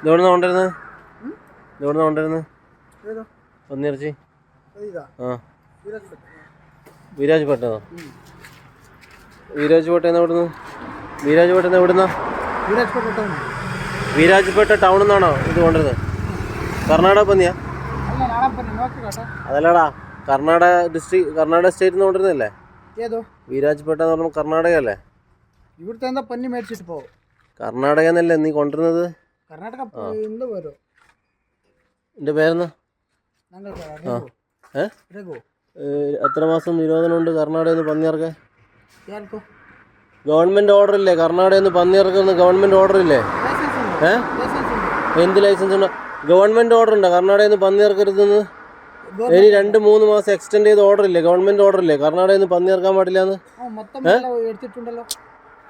ഇതെവിടുന്ന കൊണ്ടിരുന്നത് ഇതെവിടുന്ന കൊണ്ടിരുന്നത് പന്നിയിറച്ചി ആ. വിരാജ്പേട്ട. വീരാജ്പേട്ടനോ വീരാജ്പേട്ട എവിടുന്ന്? വീരാജ്പേട്ട എവിടുന്ന വിരാജ്പേട്ട ടൗൺ. വീരാജ്പേട്ട ടൗണിൽ നിന്നാണോ ഇത് കൊണ്ടിരുന്നത് കർണാടക പന്നിയാ? അതല്ലടാ കർണാടക ഡിസ്ട്രിക്ട് കർണാടക സ്റ്റേറ്റ് നിന്ന് കൊണ്ടിരുന്നല്ലേ വീരാജ്പേട്ട എന്ന് പറഞ്ഞാൽ കർണാടക അല്ലേ ഇവിടുത്തെ എന്താ പന്നി മേടിച്ചിട്ട് പോകും കർണാടക എന്നല്ലേ നീ കൊണ്ടിരുന്നത് കർണാടക ഇന്ന് വരും എൻ്റെ പേരെന്നാ ഞങ്ങൾക്ക് ആ ഏ രഘു ഏഹ്, എത്ര മാസം നിരോധനമുണ്ട് കർണാടകയിൽ നിന്ന് പന്നിയിറക്കാൻ ಯಾರಿಗೂ ഗവൺമെൻറ് ഓർഡർ ഇല്ലേ കർണാടകയിൽ നിന്ന് പന്നിയിറക്കുന്ന ഗവൺമെൻറ് ഓർഡർ ഇല്ലേ ಲೈಸೆನ್ಸ್ ಉಂಟು ഏ ಲೈಸೆನ್ಸ್ ಉಂಟು എന്ത് ലൈസൻസ് ഉണ്ട് ഗവൺമെൻറ് ഓർഡർ ഉണ്ടോ കർണാടകയിൽ നിന്ന് പന്നിയിറക്കരുതെന്ന് ഇനി രണ്ട് മൂന്ന് മാസം എക്സ്റ്റെൻഡ് ചെയ്ത ഓർഡർ ഇല്ലേ ഗവൺമെൻറ് ഓർഡർ ഇല്ലേ കർണാടകയിൽ നിന്ന് പന്നിയിറക്കാൻ പാടില്ല എന്ന് ಹ್ಞೂ ಮೊತ್ತ ಎಲ್ಲ ಎಡ್ತಿಟ್ಟುಂಡಲ್ಲ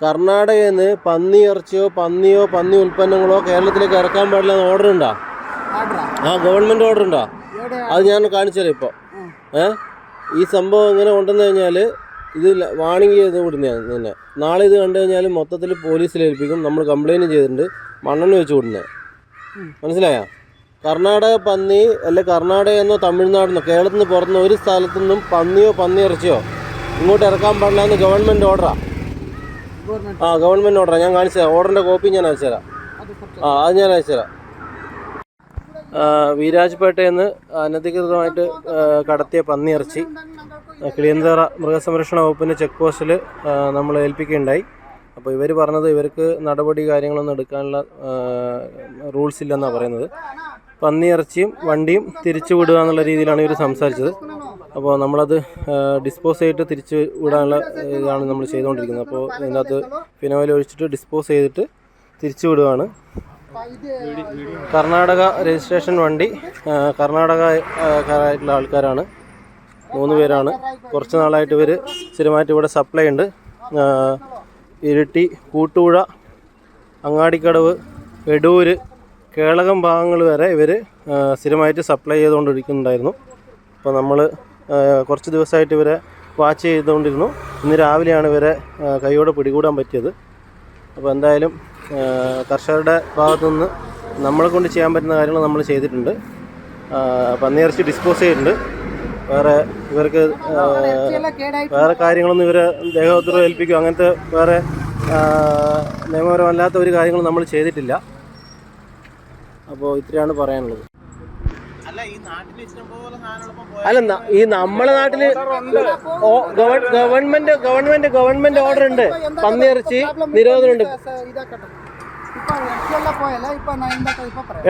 കർണാടകയിൽ നിന്ന് പന്നി ഇറച്ചിയോ പന്നിയോ പന്നി ഉൽപ്പന്നങ്ങളോ കേരളത്തിലേക്ക് ഇറക്കാൻ പാടില്ല എന്ന് ഓർഡർ ഉണ്ടോ? ആ? ഗവൺമെന്റ് ഓർഡർ ഉണ്ടോ? അത് ഞാൻ കാണിച്ചു തരാം ഇപ്പോൾ ഏഹ് ഈ സംഭവം ഇങ്ങനെ കൊണ്ടുവന്നു കഴിഞ്ഞാൽ ഇത് വാണിംഗ് ചെയ്ത് വിടുന്നതാണ് നിന്നെ. നാളെ ഇത് കണ്ടു കഴിഞ്ഞാൽ മൊത്തത്തിൽ പോലീസിൽ ഏൽപ്പിക്കും. നമ്മൾ കംപ്ലൈന്റ് ചെയ്തിട്ടുണ്ട്. മണ്ണെണ്ണ വെച്ച് വിടുന്നത് മനസ്സിലായോ? കർണാടക പന്നി അല്ല കർണാടക എന്നോ തമിഴ്നാടെന്നോ കേരളത്തിൽ നിന്ന് പുറത്തുനിന്ന് ഒരു സ്ഥലത്തു നിന്നും പന്നിയോ പന്നി ഇറച്ചിയോ ഇങ്ങോട്ട് ഇറക്കാൻ പാടില്ല എന്ന് ഗവൺമെന്റ് ഓർഡറാണ് ആ ഗവൺമെന്റ് ഓർഡർ ഞാൻ കാണിച്ചു തരാം. കോപ്പി ഞാൻ അയച്ചു തരാം. ആ അത് ഞാൻ അയച്ചു തരാം. വീരാജ്പേട്ടയിൽ നിന്ന് അനധികൃതമായിട്ട് കടത്തിയ പന്നിയിറച്ചി കിളിയന്തറ മൃഗസംരക്ഷണ വകുപ്പിന്റെ ചെക്ക് പോസ്റ്റിൽ നമ്മൾ ഏൽപ്പിക്കുകയുണ്ടായി. അപ്പോൾ ഇവർ പറഞ്ഞത് ഇവർക്ക് നടപടി കാര്യങ്ങളൊന്നും എടുക്കാനുള്ള റൂൾസ് ഇല്ലെന്നാണ് പറയുന്നത്. പന്നിയിറച്ചിയും വണ്ടിയും തിരിച്ചു വിടുക എന്നുള്ള രീതിയിലാണ് ഇവർ സംസാരിച്ചത്. അപ്പോൾ നമ്മളത് ഡിസ്പോസ് ചെയ്തിട്ട് തിരിച്ച് വിടാനുള്ള ഇതാണ് നമ്മൾ ചെയ്തുകൊണ്ടിരിക്കുന്നത്. അപ്പോൾ ഇതിനകത്ത് ഫിനോയിൽ ഒഴിച്ചിട്ട് ഡിസ്പോസ് ചെയ്തിട്ട് തിരിച്ചു വിടുകയാണ്. കർണാടക രജിസ്ട്രേഷൻ വണ്ടി കർണാടക കർണാടകക്കാരായിട്ടുള്ള ആൾക്കാരാണ്. മൂന്ന് പേരാണ്. കുറച്ച് നാളായിട്ട് ഇവർ സ്ഥിരമായിട്ട് ഇവിടെ സപ്ലൈ ഉണ്ട്. ഇരിട്ടി കൂട്ടുപുഴ അങ്ങാടിക്കടവ് എടൂര് കേളകം ഭാഗങ്ങൾ വരെ ഇവർ സ്ഥിരമായിട്ട് സപ്ലൈ ചെയ്തുകൊണ്ടിരിക്കുന്നുണ്ടായിരുന്നു. അപ്പോൾ നമ്മൾ കുറച്ച് ദിവസമായിട്ട് ഇവരെ വാച്ച് ചെയ്തുകൊണ്ടിരുന്നു. ഇന്ന് രാവിലെയാണ് ഇവരെ കൈയോടെ പിടികൂടാൻ പറ്റിയത്. അപ്പോൾ എന്തായാലും കർഷകരുടെ ഭാഗത്തുനിന്ന് നമ്മളെ കൊണ്ട് ചെയ്യാൻ പറ്റുന്ന കാര്യങ്ങൾ നമ്മൾ ചെയ്തിട്ടുണ്ട്. പന്നിയിറച്ചി ഡിസ്പോസ് ചെയ്തിട്ടുണ്ട്. വേറെ ഇവർക്ക് വേറെ കാര്യങ്ങളൊന്നും ഇവരെ ദേഹോത്തരം ഏൽപ്പിക്കും അങ്ങനത്തെ വേറെ നിയമപരമല്ലാത്ത ഒരു കാര്യങ്ങളും നമ്മൾ ചെയ്തിട്ടില്ല. അപ്പോൾ ഇത്രയാണ് പറയാനുള്ളത്. അല്ല ഈ നമ്മളെ നാട്ടിൽ ഗവൺമെന്റ് ഗവൺമെന്റ് ഗവൺമെന്റ് ഓർഡർ ഉണ്ട് പന്നിയിറച്ചി നിരോധനമുണ്ട്.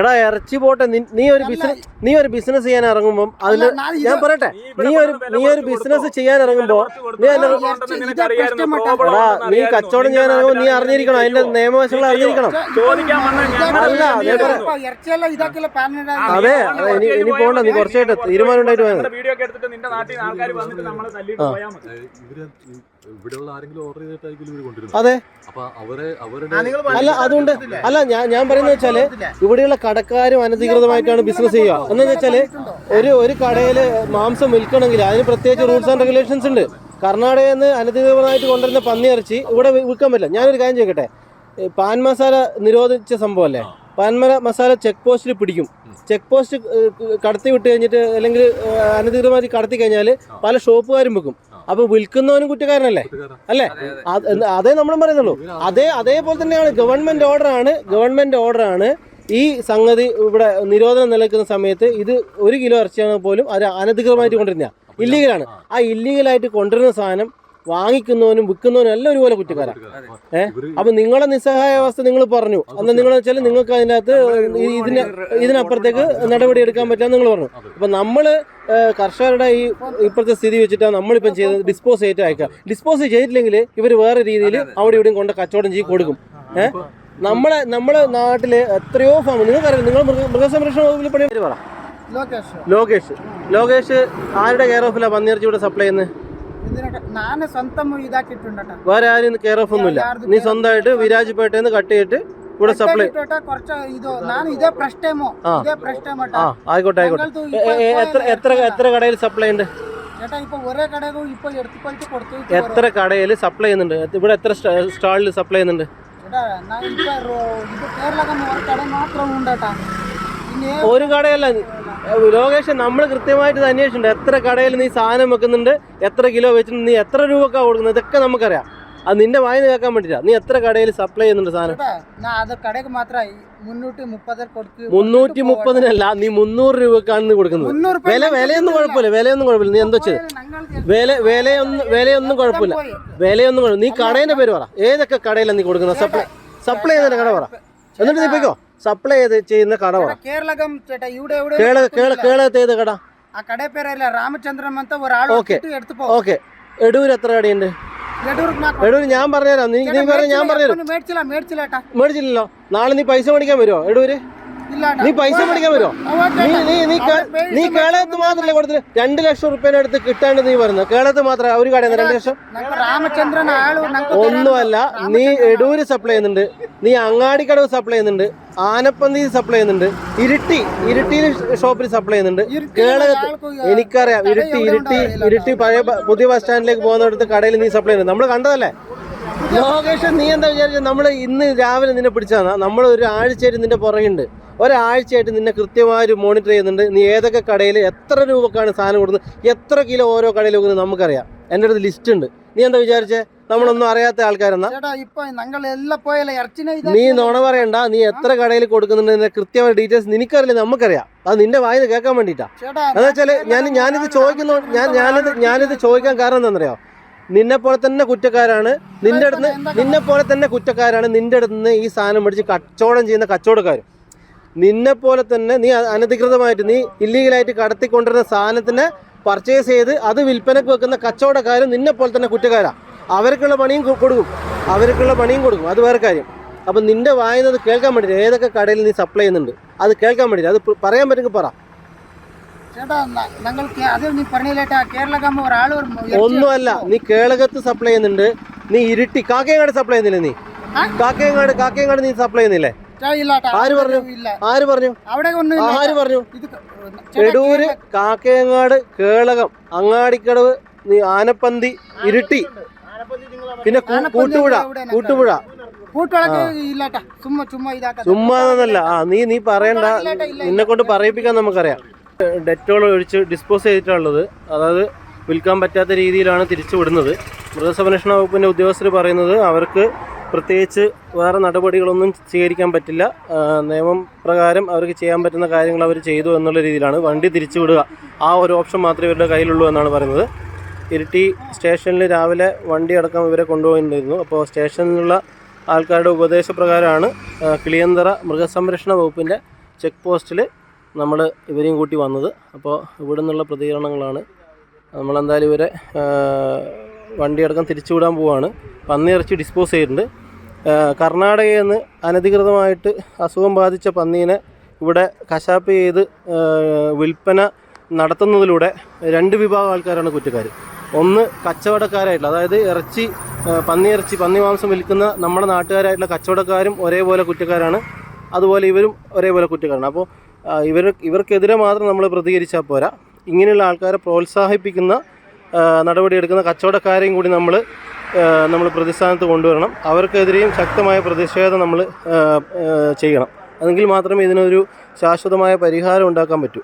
എടാ ഇറച്ചി പോട്ടെ. നീ ഒരു ബിസിനസ് നീ ഒരു ബിസിനസ് ചെയ്യാൻ ഇറങ്ങുമ്പോൾ അതിൽ ഞാൻ പറയട്ടെ. നീ ഒരു നീ ഒരു ബിസിനസ് ചെയ്യാൻ ഇറങ്ങുമ്പോ നീ എടാ നീ കച്ചവടം ചെയ്യാൻ ഇറങ്ങുമ്പോൾ നീ അറിഞ്ഞിരിക്കണം. അതിന്റെ നിയമവശങ്ങൾ അറിഞ്ഞിരിക്കണം. അല്ല അതെ അതെ, ഇനി ഇനി പോണ്ട നീ കുറച്ചായിട്ട് തീരുമാനം ഉണ്ടായിട്ട് പോയത് അതെ. അപ്പൊ അവരെ അവരുടെ അല്ല അതുകൊണ്ട് അല്ല ഞാൻ ഞാൻ പറയുന്നത് വെച്ചാൽ ഇവിടെയുള്ള കടക്കാരും അനധികൃതമായിട്ടാണ് ബിസിനസ് ചെയ്യുക. എന്ന് വെച്ചാൽ ഒരു ഒരു കടയിൽ മാംസം വിൽക്കണമെങ്കിൽ അതിന് പ്രത്യേകിച്ച് റൂൾസ് ആൻഡ് റെഗുലേഷൻസ് ഉണ്ട്. കർണാടകയിൽ നിന്ന് അനധികൃതമായിട്ട് കൊണ്ടുവരുന്ന പന്നിയിറച്ചി ഇവിടെ വിൽക്കാൻ പറ്റില്ല. ഞാനൊരു കാര്യം ചോദിക്കട്ടെ? പാൻ മസാല നിരോധിച്ച സംഭവം അല്ലേ പാൻ മസാല ചെക്ക് പോസ്റ്റിൽ പിടിക്കും. ചെക്ക് പോസ്റ്റ് കടത്തി വിട്ട് കഴിഞ്ഞിട്ട് അല്ലെങ്കിൽ അനധികൃതമായി അനധികൃതമായിട്ട് കടത്തി കഴിഞ്ഞാൽ പല ഷോപ്പുകാരും വെക്കും. അപ്പൊ വിൽക്കുന്നവനും കുറ്റക്കാരനല്ലേ? അല്ലേ? അത് നമ്മളും പറയുന്നുള്ളൂ. അതേ അതേപോലെ തന്നെയാണ് ഗവൺമെന്റ് ഓർഡർ ആണ് ഗവൺമെന്റ് ഓർഡർ ആണ് ഈ സംഗതി ഇവിടെ നിരോധനം നിലനിൽക്കുന്ന സമയത്ത് ഇത് ഒരു കിലോ ഇറച്ചിയാണ് പോലും അത് അനധികൃതമായിട്ട് കൊണ്ടുവരുന്ന ഇല്ലീഗലാണ് ആ. ഇല്ലീഗലായിട്ട് കൊണ്ടുവരുന്ന സാധനം വാങ്ങിക്കുന്നവനും വിൽക്കുന്നവനും എല്ലാം ഒരുപോലെ കുറ്റക്കാരാണ് ഏഹ് അപ്പൊ നിങ്ങളെ നിസ്സഹായ അവസ്ഥ നിങ്ങൾ പറഞ്ഞു. അന്ന് നിങ്ങൾ വെച്ചാൽ നിങ്ങൾക്ക് അതിനകത്ത് ഇതിന് ഇതിനപ്പുറത്തേക്ക് നടപടി എടുക്കാൻ പറ്റാന്ന് നിങ്ങൾ പറഞ്ഞു. അപ്പൊ നമ്മൾ കർഷകരുടെ ഈ ഇപ്പോഴത്തെ സ്ഥിതി വെച്ചിട്ടാണ് നമ്മളിപ്പം ചെയ്ത് ഡിസ്പോസ് ചെയ്തിട്ട് അയക്കുക. ഡിസ്പോസ് ചെയ്തിട്ടില്ലെങ്കിൽ ഇവർ വേറെ രീതിയിൽ അവിടെ ഇവിടെയും കൊണ്ട് കച്ചവടം ചെയ്ത് കൊടുക്കും. ഏഹ് നമ്മളെ നമ്മളെ നാട്ടിൽ എത്രയോ ഫാം നിങ്ങൾക്കറിയാം നിങ്ങൾ മൃഗസംരക്ഷണ വകുപ്പിൽ പണി പറ. ലോകേഷ്. ലോകേഷ്. ആരുടെ കെയർ ഓഫിലാണ് പന്നിയിറച്ചി ഇവിടെ സപ്ലൈ ചെയ്യുന്നത് ഞാൻ സ്വന്തം ഇതാക്കിയിട്ടുണ്ട് വേറെ ആരും കെയർ ഓഫ് ഒന്നുമില്ല. നീ സ്വന്തമായിട്ട് വിരാജ്പേട്ടയിൽ നിന്ന് കട്ട് ചെയ്തിട്ട് ഇവിടെ സപ്ലൈ ആയിക്കോട്ടെ ആയിക്കോട്ടെ. എത്ര എത്ര കടയിൽ സപ്ലൈ ഉണ്ട്? എത്ര കടയിൽ സപ്ലൈ ചെയ്യുന്നുണ്ട്? ഇവിടെ എത്ര സ്റ്റാളിൽ സപ്ലൈ ചെയ്യുന്നുണ്ട്? കേരള മാത്രം ഉണ്ട് ഒരു കടയല്ല. ലോകേഷൻ നമ്മൾ കൃത്യമായിട്ട് അന്വേഷിച്ചിട്ടുണ്ട്. എത്ര കടയിൽ നീ സാധനം വെക്കുന്നുണ്ട് എത്ര കിലോ വെച്ചിട്ടുണ്ട് നീ എത്ര രൂപക്കാണ് കൊടുക്കുന്നത് ഇതൊക്കെ നമുക്കറിയാം. അത് നിന്റെ വായന കേൾക്കാൻ പറ്റില്ല നീ എത്ര കടയിൽ സപ്ലൈ ചെയ്യുന്നുണ്ട് സാധനം? മുന്നൂറ്റി മുപ്പതിനല്ല നീ മുന്നൂറ് രൂപക്കാണ് നീ കൊടുക്കുന്നത്. വില വിലയൊന്നും കുഴപ്പമില്ല വിലയൊന്നും കുഴപ്പമില്ല. നീ എന്തോ വില വിലയൊന്നും വിലയൊന്നും കുഴപ്പമില്ല. വിലയൊന്നും നീ കടേന്റെ പേര് പറ. ഏതൊക്കെ കടയിലാണ് നീ കൊടുക്കുന്നത്? സപ്ലൈ സപ്ലൈ ചെയ്യുന്ന കട പറ. എന്നിട്ട് നീ പോയിക്കോ. സപ്ലൈ ചെയ്ത് ചെയ്യുന്ന കട കേരളത്തേത് കേരളകം ചേട്ടാ ഇവിടെ ഏത് കട? ആ കട പേരല്ല രാമചന്ദ്രൻ ಅಂತ ഒരാൾ ഓക്കെ. എടുത്തു പോ. ഓക്കെ. എടൂർ എത്ര കടയുണ്ട്? എടൂർ ഞാൻ പറഞ്ഞുതരാം. നീ നീ പറഞ്ഞു ഞാൻ പറഞ്ഞുതരാം. മേടിച്ചില്ലല്ലോ. നാളെ നീ പൈസ മേടിക്കാൻ വരുമോ എടൂര്. നീ പൈസ മേടിക്കാൻ വരുമോ നീ നീ നീ നീ കേളത്ത് മാത്രല്ലേ കൊടുത്തിട്ട് രണ്ട് ലക്ഷം റുപ്യേനെ അടുത്ത് കിട്ടാണ്ട് നീ പറയുന്നത് കേളത്ത് മാത്രമേ ഒരു കടയാണ് രണ്ട് ലക്ഷം? രാമചന്ദ്രൻ ഒന്നുമല്ല നീ എടൂര് സപ്ലൈ ചെയ്യുന്നുണ്ട് നീ അങ്ങാടി അങ്ങാടിക്കടവ് സപ്ലൈ ചെയ്യുന്നുണ്ട് ആനപ്പന്തി സപ്ലൈ ചെയ്യുന്നുണ്ട് ഇരിട്ടി ഇരിട്ടിയിൽ ഷോപ്പിൽ സപ്ലൈ ചെയ്യുന്നുണ്ട്. കേളകത്ത് എനിക്കറിയാം ഇരുട്ടി ഇരിട്ടി ഇരുട്ടി പഴയ പുതിയ ബസ് സ്റ്റാൻഡിലേക്ക് പോകുന്നിടത്ത് കടയിൽ നീ സപ്ലൈ ചെയ്യുന്നത് നമ്മൾ കണ്ടതല്ലേ? ലോകേഷൻ നീ എന്താ വിചാരിച്ചത്? നമ്മൾ ഇന്ന് രാവിലെ നിന്നെ പിടിച്ചതാ. നമ്മൾ ഒരു ആഴ്ചയായിട്ട് നിന്റെ പുറകുണ്ട് ഒരാഴ്ചയായിട്ട് നിന്നെ കൃത്യമായിട്ട് മോണിറ്റർ ചെയ്യുന്നുണ്ട്. നീ ഏതൊക്കെ കടയിൽ എത്ര രൂപക്കാണ് സാധനം കൊടുക്കുന്നത് എത്ര കിലോ ഓരോ കടയിൽ കൊടുക്കുന്നത് നമുക്കറിയാം. എന്റെ അടുത്ത് ലിസ്റ്റ് ഉണ്ട്. നീ എന്താ വിചാരിച്ചേ? നമ്മളൊന്നും അറിയാത്ത ആൾക്കാരെന്നാ? നീ നുണ പറയണ്ട. നീ എത്ര കടയിൽ കൊടുക്കുന്നുണ്ട് കൃത്യമായ ഡീറ്റെയിൽസ് നിനക്കറിയില്ല നമുക്കറിയാം. അത് നിന്റെ വായിന്ന് കേൾക്കാൻ വേണ്ടിയിട്ടാ. ചേട്ടാ എന്താ വെച്ചാൽ ഞാൻ ഞാനിത് ചോദിക്കുന്നു ഞാൻ ഞാനിത് ഞാനിത് ചോദിക്കാൻ കാരണം എന്താണെന്നറിയോ? നിന്നെ പോലെ തന്നെ കുറ്റക്കാരാണ്. നിന്റെ അടുത്ത് നിന്നെ പോലെ തന്നെ കുറ്റക്കാരാണ് നിന്റെ അടുത്ത് നിന്ന് ഈ സാധനം മേടിച്ച് കച്ചവടം ചെയ്യുന്ന കച്ചവടക്കാരും. നിന്നെ പോലെ തന്നെ നീ അനധികൃതമായിട്ട് നീ ഇല്ലീഗലായിട്ട് കടത്തിക്കൊണ്ടിരുന്ന സാധനത്തിന് പർച്ചേസ് ചെയ്ത് അത് വിൽപ്പനക്ക് വെക്കുന്ന കച്ചവടക്കാരും നിന്നെ പോലെ തന്നെ കുറ്റക്കാരാ. അവർക്കുള്ള പണിയും കൊടുക്കും. അവർക്കുള്ള പണിയും കൊടുക്കും. അത് വേറെ കാര്യം. അപ്പം നിന്റെ വായനത് കേൾക്കാൻ വേണ്ടിയിട്ട് ഏതൊക്കെ കടയിൽ നീ സപ്ലൈ ചെയ്യുന്നുണ്ട്? അത് കേൾക്കാൻ വേണ്ടിയിട്ട് അത് പറയാൻ പറ്റുമെങ്കിൽ പറ. ഒന്നുമല്ല നീ കേളകത്ത് സപ്ലൈ ചെയ്യുന്നുണ്ട്. നീ ഇരുട്ടി കാക്കയങ്ങാട് സപ്ലൈ ചെയ്യുന്നില്ലേ നീ? കാക്കയങ്ങാട് കാക്കയങ്ങാട് നീ സപ്ലൈ ചെയ്യുന്നില്ലേ? ആര് പറഞ്ഞു? ആര് പറഞ്ഞു? ആര് പറഞ്ഞു? എടൂര് കാക്കയങ്ങാട് കേളകം അങ്ങാടിക്കടവ് ആനപ്പന്തി ഇരുട്ടി. പിന്നെ കൂട്ടുപുഴ കൂട്ടുപുഴ. ചുമ്മാന്നല്ല ആ നീ നീ പറയണ്ട. നിന്നെ കൊണ്ട് പറയിപ്പിക്കാൻ നമുക്കറിയാം. ഡെറ്റോൾ ഒഴിച്ച് ഡിസ്പോസ് ചെയ്തിട്ടുള്ളത്. അതായത് വിൽക്കാൻ പറ്റാത്ത രീതിയിലാണ് തിരിച്ചു വിടുന്നത് മൃഗസംരക്ഷണ വകുപ്പിന്റെ ഉദ്യോഗസ്ഥർ പറയുന്നത് അവർക്ക് പ്രത്യേകിച്ച് വേറെ നടപടികളൊന്നും സ്വീകരിക്കാൻ പറ്റില്ല. നിയമം പ്രകാരം അവർക്ക് ചെയ്യാൻ പറ്റുന്ന കാര്യങ്ങൾ അവർ ചെയ്തു എന്നുള്ള രീതിയിലാണ്. വണ്ടി തിരിച്ചു വിടുക ആ ഒരു ഓപ്ഷൻ മാത്രമേ ഇവരുടെ കയ്യിലുള്ളൂ എന്നാണ് പറയുന്നത്. ഇരിട്ടി സ്റ്റേഷനിൽ രാവിലെ വണ്ടി അടക്കം ഇവരെ കൊണ്ടുപോയിട്ടുണ്ടായിരുന്നു അപ്പോൾ സ്റ്റേഷനിലുള്ള ആൾക്കാരുടെ ഉപദേശപ്രകാരമാണ് കിളിയന്തറ മൃഗസംരക്ഷണ വകുപ്പിന്റെ ചെക്ക് പോസ്റ്റിൽ നമ്മൾ ഇവരെയും കൂട്ടി വന്നത്. അപ്പോൾ ഇവിടെ നിന്നുള്ള പ്രതികരണങ്ങളാണ്. നമ്മളെന്തായാലും ഇവരെ ആ, വണ്ടി അടക്കം തിരിച്ചു വിടാൻ പോവുകയാണ് പന്നിയിറച്ചി ഡിസ്പോസ് ചെയ്തിട്ടുണ്ട്. കർണാടകയിൽ നിന്ന് അനധികൃതമായിട്ട് അസുഖം ബാധിച്ച പന്നീനെ ഇവിടെ കശാപ്പ് ചെയ്ത് വിൽപ്പന നടത്തുന്നതിലൂടെ രണ്ട് വിഭാഗം ആൾക്കാരാണ് കുറ്റക്കാർ ഒന്ന് കച്ചവടക്കാരായിട്ടുള്ള അതായത് ഇറച്ചി പന്നിയിറച്ചി പന്നി മാംസം വിൽക്കുന്ന നമ്മുടെ നാട്ടുകാരായിട്ടുള്ള കച്ചവടക്കാരും ഒരേപോലെ കുറ്റക്കാരാണ്. അതുപോലെ ഇവരും ഒരേപോലെ കുറ്റക്കാരാണ്. അപ്പോൾ ഇവർ ഇവർക്കെതിരെ മാത്രം നമ്മൾ പ്രതികരിച്ചാൽ പോരാ. ഇങ്ങനെയുള്ള ആൾക്കാരെ പ്രോത്സാഹിപ്പിക്കുന്ന നടപടിയെടുക്കുന്ന കച്ചവടക്കാരെയും കൂടി നമ്മൾ നമ്മൾ പ്രതിസ്ഥാനത്ത് കൊണ്ടുവരണം. അവർക്കെതിരെയും ശക്തമായ പ്രതിഷേധം നമ്മൾ ചെയ്യണം. അതെങ്കിൽ മാത്രമേ ഇതിനൊരു ശാശ്വതമായ പരിഹാരം ഉണ്ടാക്കാൻ പറ്റൂ.